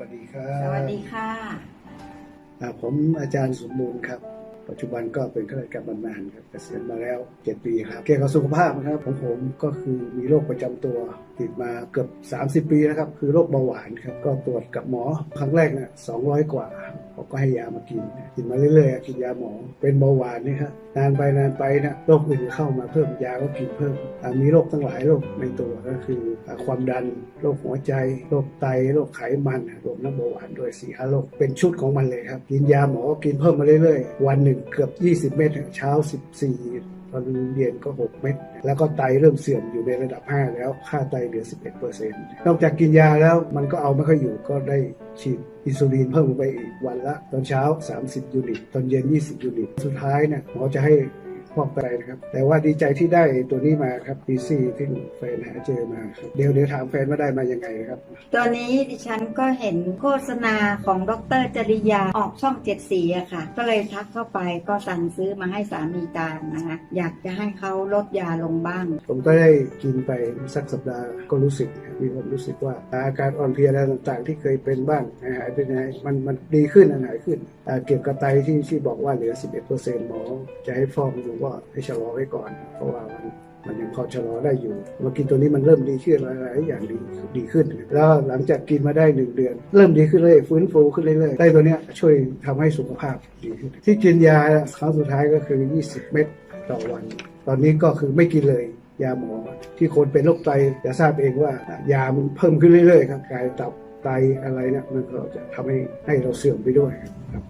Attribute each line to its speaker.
Speaker 1: วัสดีครั
Speaker 2: ส
Speaker 1: บ
Speaker 2: วัสดีค่ะ
Speaker 1: อ่าผมอาจารย์สมบูรณ์ครับ ปัจจุบันก็เป็นข้าราชการบำนาญครับเกษียณมาแล้ว 7 ปีครับ เกี่ยวกับสุขภาพนะครับของผมก็คือมีโรคประจำตัว ติดมาเกือบ 30 ปีแล้วครับ คือโรคเบาหวานครับ ก็ตรวจกับหมอครั้งแรกเนี่ย200 กว่า เขาก็ให้ยามากิน กินมาเรื่อยๆกินยาหมอ เป็นเบาหวานนี่ครับนานไปนานไปนะโรคอื่นเข้ามาเพิ่มยาก็กินเพิ่มมีโรคตั้งหลายโรคในตัวก็คือ ความดันโรคหัวใจโรคไตโรคไขมันรวมน้ำเบาหวานด้วยสี่ห้าโรคเป็นชุดของมันเลยครับกินยาหมอกินเพิ่มมาเรื่อยๆ วันหนึ่งเกือบ 20 เม็ดเช้า 14ตอนเย็นก็ 6 เม็ด แล้วก็ไตเริ่มเสื่อมอยู่ในระดับ 5 แล้ว ค่าไตเหลือ 11เปอร์เซ็นต์นอกจากกินยาแล้วมันก็เอาไม่ค่อยอยู่ก็ได้ ฉีดอินซูลินเพิ่มไปอีกวันละตอนเช้า 30 ยูนิต ตอนเย็น 20 ยูนิต สุดท้ายเนี่ยหมอจะให้ ฟอกไตนะครับ แต่ว่าดีใจที่ได้ตัวนี้มาครับดีซีที่แฟนหาเจอมาครับ เดี๋ยวเดี๋ยวถามแฟนว่าได้มายังไงครับ
Speaker 2: ตอนนี้ดิฉันก็เห็นโฆษณาของดรจริยาออกช่องเจ็ดสีอะค่ะ ก็เลยทักเข้าไปก็สั่งซื้อมาให้สามีทานนะคะอยากจะให้เขาลดยาลงบ้าง
Speaker 1: ผมก็ได้กินไปสักสัปดาห์ก็รู้สึกมีความรู้สึกว่าอาการอ่อนเพลียอะไรต่างๆ ที่เคยเป็นบ้างหายไปไหนมันมันดีขึ้นอันหายขึ้นอ่าเกี่ยวกับไตที่ที่บอกว่าเหลือ 11%หมอจะให้ฟอกดูว่าให้ชะลอไว้ก่อน เพราะว่ามันมันยังพอชะลอได้อยู่มากินตัวนี้มันเริ่มดีขึ้นหลายๆอย่างดีดีขึ้น แล้วหลังจากกินมาได้หนึ่งเดือน เริ่มดีขึ้นเรื่อยฟื้นฟูขึ้นเรื่อยๆได้ตัวเนี้ยช่วยทำให้สุขภาพดีขึ้นที่กินยาครั้งสุดท้ายก็คือ 20 เม็ดต่อวัน ตอนนี้ก็คือไม่กินเลยยาหมอที่คนเป็นโรคไตจะทราบเองว่ายามันเพิ่มขึ้นเรื่อยๆครับกายตับไตอะไรเนี่ยมันก็จะทำให้ให้เราเสื่อมไปด้วยครับ